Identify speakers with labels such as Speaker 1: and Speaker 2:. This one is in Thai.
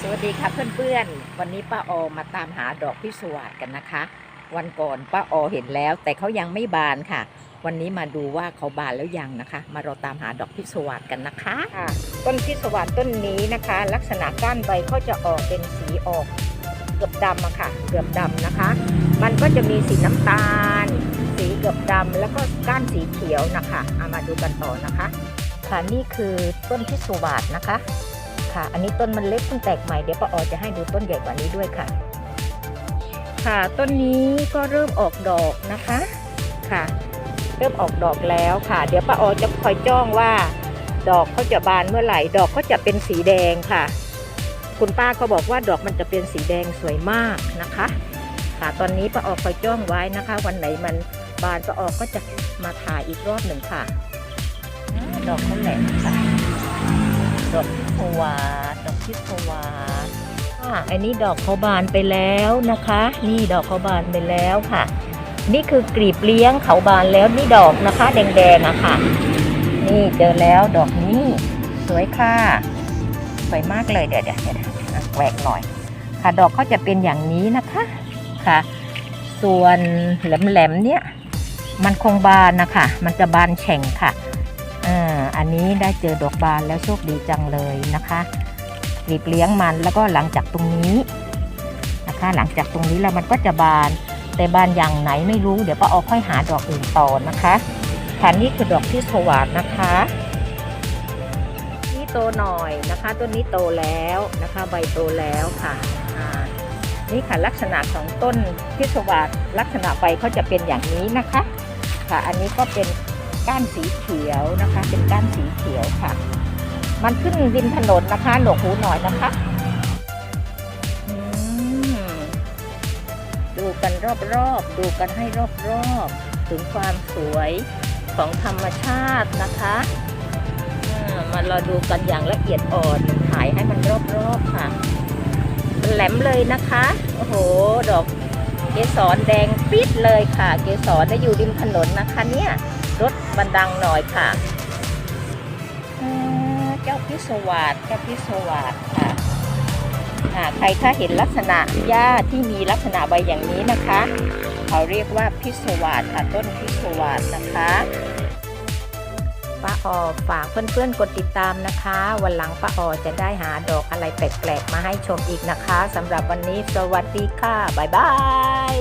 Speaker 1: สวัสดีค่ะเพื่อนๆ วันนี้ป้าออมาตามหาดอกพิศวาสกันนะคะ วันก่อนป้าออเห็นแล้ว แต่เขายังไม่บานค่ะ วันนี้มาดูว่าเขาบานแล้วยังนะคะ มาเราตามหาดอกพิศวาสกันนะคะะต้นพิศวาสต้นนี้นะคะ ลักษณะก้านใบเขาจะออกเป็นสีออกเกือบดำอะค่ะ เกือบดำนะคะ มันก็จะมีสีน้ำตาล สีเกือบดำแล้วก็ก้านสีเขียวนะคะเอามาดูกันต่อนะคะค่ะนี่คือต้นพิศวาสนะคะ ค่ะ อันนี้ต้นมันเล็กเพิ่งแตกใหม่เดี๋ยวป้าออจะให้ดูต้นใหญ่กว่านี้ด้วยค่ะ ค่ะต้นนี้ก็เริ่มออกดอกนะคะค่ะ เริ่มออกดอกแล้วค่ะ เดี๋ยวป้าออจะคอยจ้องว่า ดอกเขาจะบานเมื่อไหร่ดอกก็จะเป็นสีแดงค่ะ คุณป้าก็บอกว่าดอกมันจะเป็นสีแดงสวยมากนะคะ ค่ะตอนนี้ป้าออคอยจ้องไว้นะคะ วันไหนมันบานป้าออก็จะมาถ่ายอีกรอบหนึ่งค่ะ ดอกเขาแหลมค่ะ ดอกพิศวาดอกพิศวาสอ่าอันนี้ดอกเขาบานไปแล้วนะคะ นี่ดอกเขาบานไปแล้วค่ะ นี่คือกลีบเลี้ยงเขาบานแล้วนี่ดอกนะคะ แดงๆอะค่ะ นี่เจอแล้วดอกนี้สวยค่ะสวยมากเลยเดี๋ยวเดี๋ยวเดี๋ยวแหวกหน่อย ค่ะดอกเขาจะเป็นอย่างนี้นะคะค่ะ ส่วนแหลมๆเนี่ยมันคงบานนะคะ มันจะบานแฉ่งค่ะ อันนี้ได้เจอดอกบานแล้วโชคดีจังเลยนะคะหลีบเลี้ยงมันแล้วก็หลังจากตรงนี้นะคะ หลังจากตรงนี้แล้วมันก็จะบาน แต่บานอย่างไหนไม่รู้เดี๋ยวป้าเอาค่อยหาดอกอื่นต่อนะคะค่ะนี่คือดอกที่สวัสดนะคะนี่โตหน่อยนะคะต้นนี้โตแล้วนะคะ ใบโตแล้วค่ะนี่ค่ะลักษณะของต้นพิศวาสลักษณะใบเขาจะเป็นอย่างนี้นะคะ ค่ะอันนี้ก็เป็น ก้านสีเขียวนะคะ เป็นก้านสีเขียวค่ะ มันขึ้นริมถนนนะคะหนวกหูหน่อยนะคะดูกันรอบๆ ดูกันให้รอบๆ ถึงความสวยของธรรมชาตินะคะมาเราดูกันอย่างละเอียดอ่อนถ่ายให้มันรอบๆค่ะแหลมเลยนะคะ โอ้โห ดอกเกสรแดงปิดเลยค่ะ เกสรได้อยู่ริมถนนนะคะเนี่ย รถบันดังหน่อยค่ะอ่าเจ้าพิศวาสเจ้าพิศวาสค่ะอ่าใครถ้าเห็นลักษณะหญ้าที่มีลักษณะใบอย่างนี้นะคะ เขาเรียกว่าพิศวาสค่ะต้นพิศวาสนะคะป้าออฝากเพื่อนๆกดติดตามนะคะ วันหลังป้าออจะได้หาดอกอะไรแปลกๆ มาให้ชมอีกนะคะสำหรับวันนี้สวัสดีค่ะ บ๊ายบาย